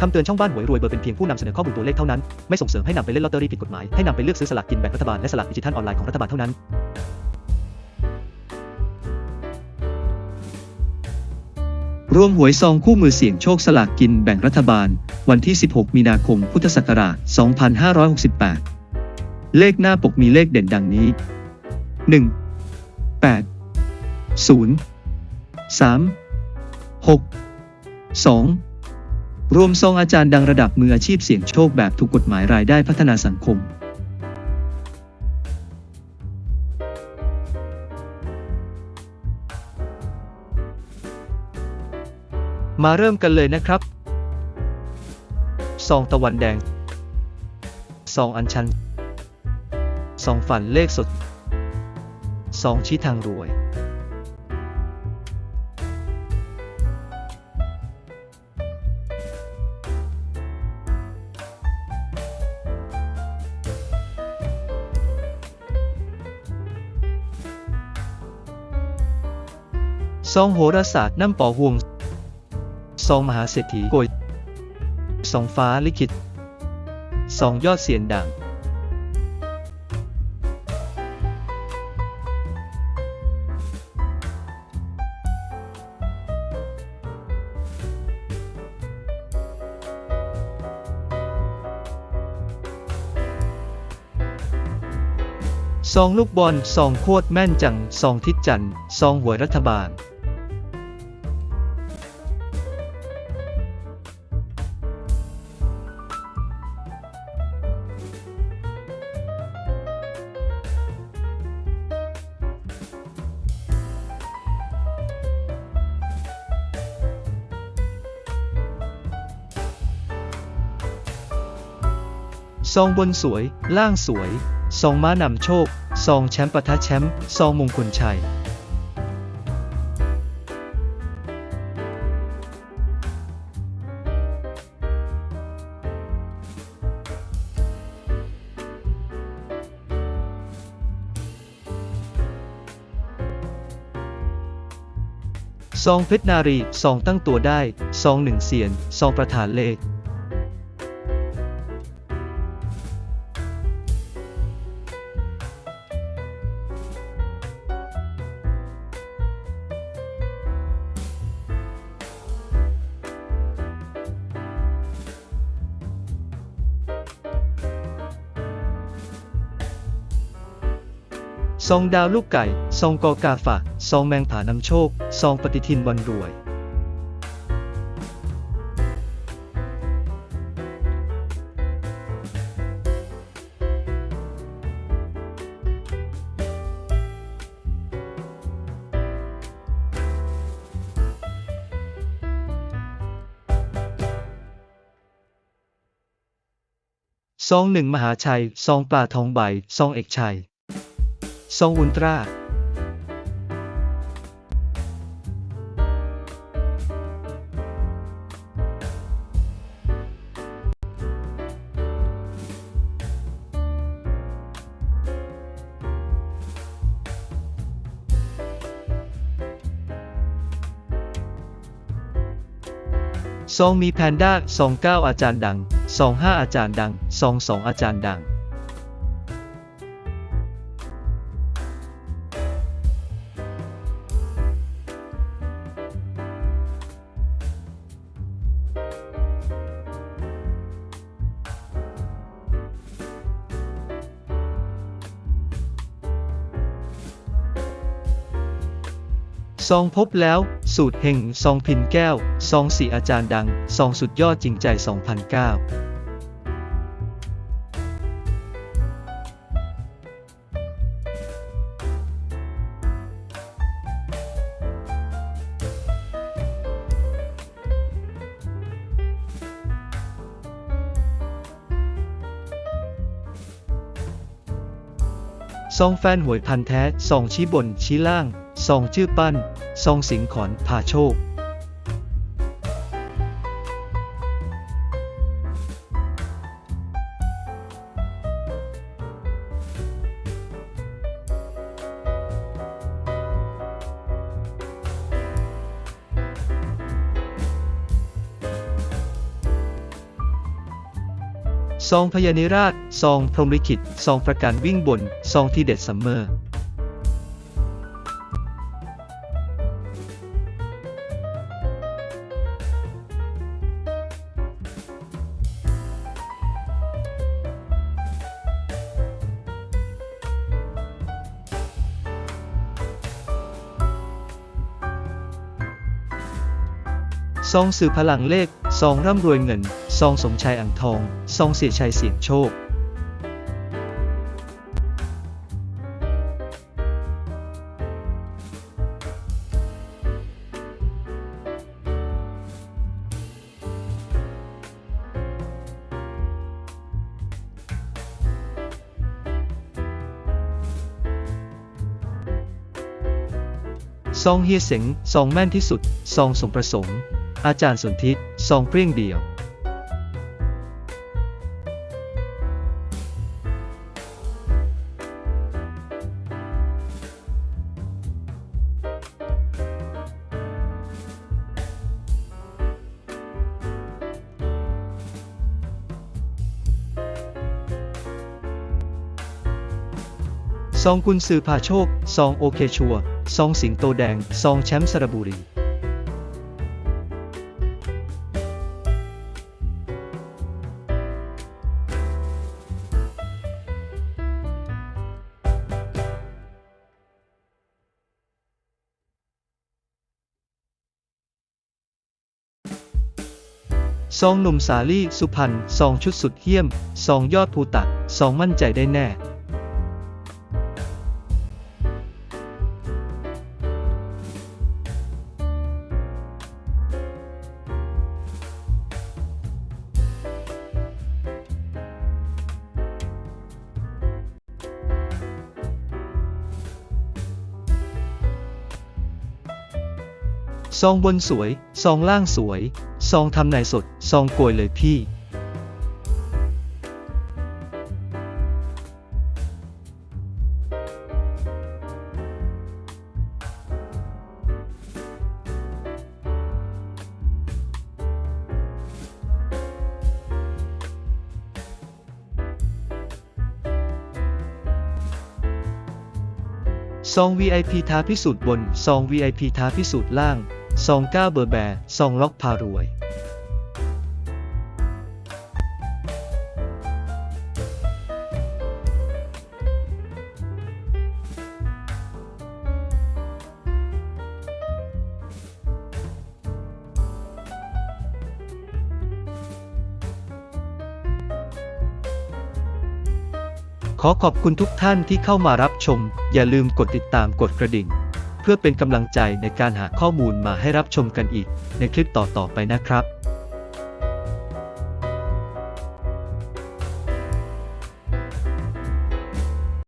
คำเตือนช่องบ้านหวยรวยเบอร์เป็นเพียงผู้นำเสนอข้อมูลตัวเลขเท่านั้น ไม่ส่งเสริมให้นำไปเล่นลอตเตอรี่ผิดกฎหมาย ให้นำไปเลือกซื้อสลากกินแบ่งรัฐบาลและสลากดิจิทัลออนไลน์ของรัฐบาลเท่านั้นร่วมหวยซองคู่มือเสี่ยงโชคสลากกินแบ่งรัฐบาล วันที่ 16 มีนาคม พุทธศักราช 2568 เลขหน้าปกมีเลขเด่นดังนี้ 1 8 0 3 6 2 รวมซองอาจารย์ดังระดับมืออาชีพเสี่ยงโชคแบบถูกกฎหมายรายได้พัฒนาสังคม มาเริ่มกันเลยนะครับซองตะวันแดงซองอัญชันซองฝันเลขสดซองชี้ทางรวย ซองโหราศาสตร์น้ำป่อห่วงซองมหาเศรษฐีโกยซองฟ้าลิขิตซองยอดเสียนดังซองลูกบอลซองโคตรแม่นจังซองทิศจันทร์ซองหวยรัฐบาล ซองบนสวย ล่างสวย ซองม้านำโชค ซองแชมป์ปะทะแชมป์ ซองมงคลชัยซองเพชรนารีซองตั้งตัวได้ซองหนึ่งเสียนซองประธานเลข ซองดาวลูกไก่ ซองกอกาฝากซองแมงผานำโชค ซองปฏิทินวันรวย ซองหนึ่งมหาชัย ซองปลาทองใบ ซองเอกชัย ซองอุลตร้าซองมีแพนด้าซองเก้าอาจารย์ดังซองห้าอาจารย์ดังซองสองอาจารย์ดัง ซองพบแล้ว สูตรเฮงซองพินแก้ว ซองสีอาจารย์ดัง ซองสุดยอดจริงใจ 2009ซองแฟนหวยพันแท้ซองชี้บนชี้ล่างซองชื่อปั้น ซองสิงขอนพาโชคซองพญานิราชซองพรหมลิขิตซองประกันวิ่งบนซองทีเด็ดซัมเมอร์ ซองสื่อพลังเลข ซองร่ำรวยเงิน ซองสมชายอ่างทอง ซองเสียชัยเสียงโชคซองเฮียเสงซองแม่นที่สุด ซองสมประสงค์ อาจารย์สนธิซองเปรี้ยงเดียว ซองกุนซือพาโชค ซองโอเคชัว ซองสิงโตแดง ซองแชมป์สระบุรี ซองหนุ่มสาลี่สุพรรณซองชุดสุดเยี่ยมซองยอดภูตะซองมั่นใจได้แน่ซองบนสวย ซองล่างสวย ซองทำนายสด ซองโกยเลยพี่ซอง VIP ท้าพิสูจน์บน ซอง VIP ท้าพิสูจน์ล่าง ซองก้าเบอร์แบร์ซองล็อกพารวยขอขอบคุณทุกท่านที่เข้ามารับชม อย่าลืมกดติดตามกดกระดิ่ง เพื่อเป็นกำลังใจในการหาข้อมูลมาให้รับชมกันอีกในคลิปต่อๆไปนะครับ